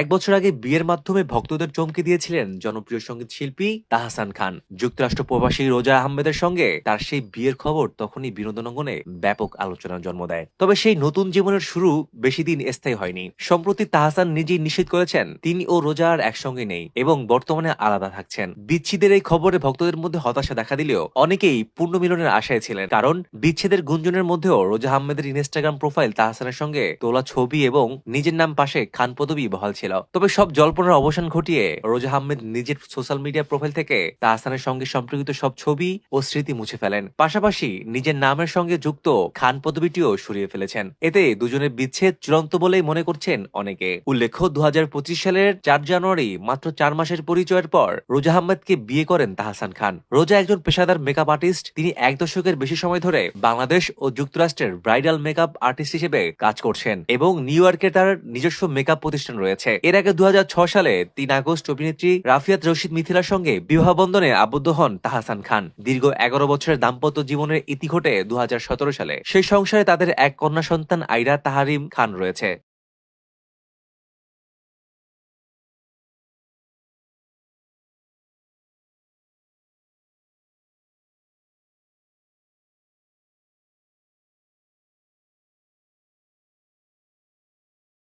এক বছর আগে বিয়ের মাধ্যমে ভক্তদের চমকে দিয়েছিলেন জনপ্রিয় সংগীত শিল্পী তাহসান খান। যুক্তরাষ্ট্র প্রবাসী রোজা আহমেদের সঙ্গে তার সেই বিয়ের খবর তখনই বিনোদন অঙ্গনে ব্যাপক আলোচনার জন্ম দেয়। তবে সেই নতুন জীবনের শুরু বেশি দিন স্থায়ী হয়নি। সম্প্রতি তাহসান নিজেই নিশ্চিত করেছেন, তিনি ও রোজা আর একসঙ্গে নেই এবং বর্তমানে আলাদা থাকছেন। বিচ্ছিদের এই খবরে ভক্তদের মধ্যে হতাশা দেখা দিলেও অনেকেই পূর্ণ মিলনের আশায় ছিলেন, কারণ বিচ্ছেদের গুঞ্জনের মধ্যেও রোজা আহমেদের ইনস্টাগ্রাম প্রোফাইল তাহসানের সঙ্গে তোলা ছবি এবং নিজের নাম পাশে খান পদবি বহাল ছিল। তবে সব জল্পনার অবসান ঘটিয়ে রোজা আহমেদ নিজের সোশ্যাল মিডিয়া প্রোফাইল থেকে তাহসানের সঙ্গে সম্পর্কিত সব ছবি ও স্মৃতি মুছে ফেলেন। পাশাপাশি নিজের নামের সঙ্গে যুক্ত খান পদবিটিও সরিয়ে ফেলেছেন। এতে দুজনের বিচ্ছেদ চূড়ান্ত বলেই মনে করছেন অনেকে। উল্লেখ্য দু হাজার পঁচিশ সালের চার জানুয়ারি, মাত্র চার মাসের পরিচয়ের পর রোজা আহমেদকে বিয়ে করেন তাহসান খান। রোজা একজন পেশাদার মেকআপ আর্টিস্ট তিনি এক দশকের বেশি সময় ধরে বাংলাদেশ ও যুক্তরাষ্ট্রের ব্রাইডাল মেকআপ আর্টিস্ট হিসেবে কাজ করছেন এবং নিউ ইয়র্কে তার নিজস্ব মেকআপ প্রতিষ্ঠান রয়েছে। এর আগে দু সালে তিন আগস্ট অভিনেত্রী রাফিয়াত রশিদ মিথিলার সঙ্গে বিবাহ বন্ধনে আবদ্ধ হন তাহাসান খান। দীর্ঘ এগারো বছরের দাম্পত্য জীবনের ইতি ঘটে দুহাজার সতেরো সালে। সেই সংসারে তাদের এক কন্যা সন্তান আইরা তাহারিম খান রয়েছে।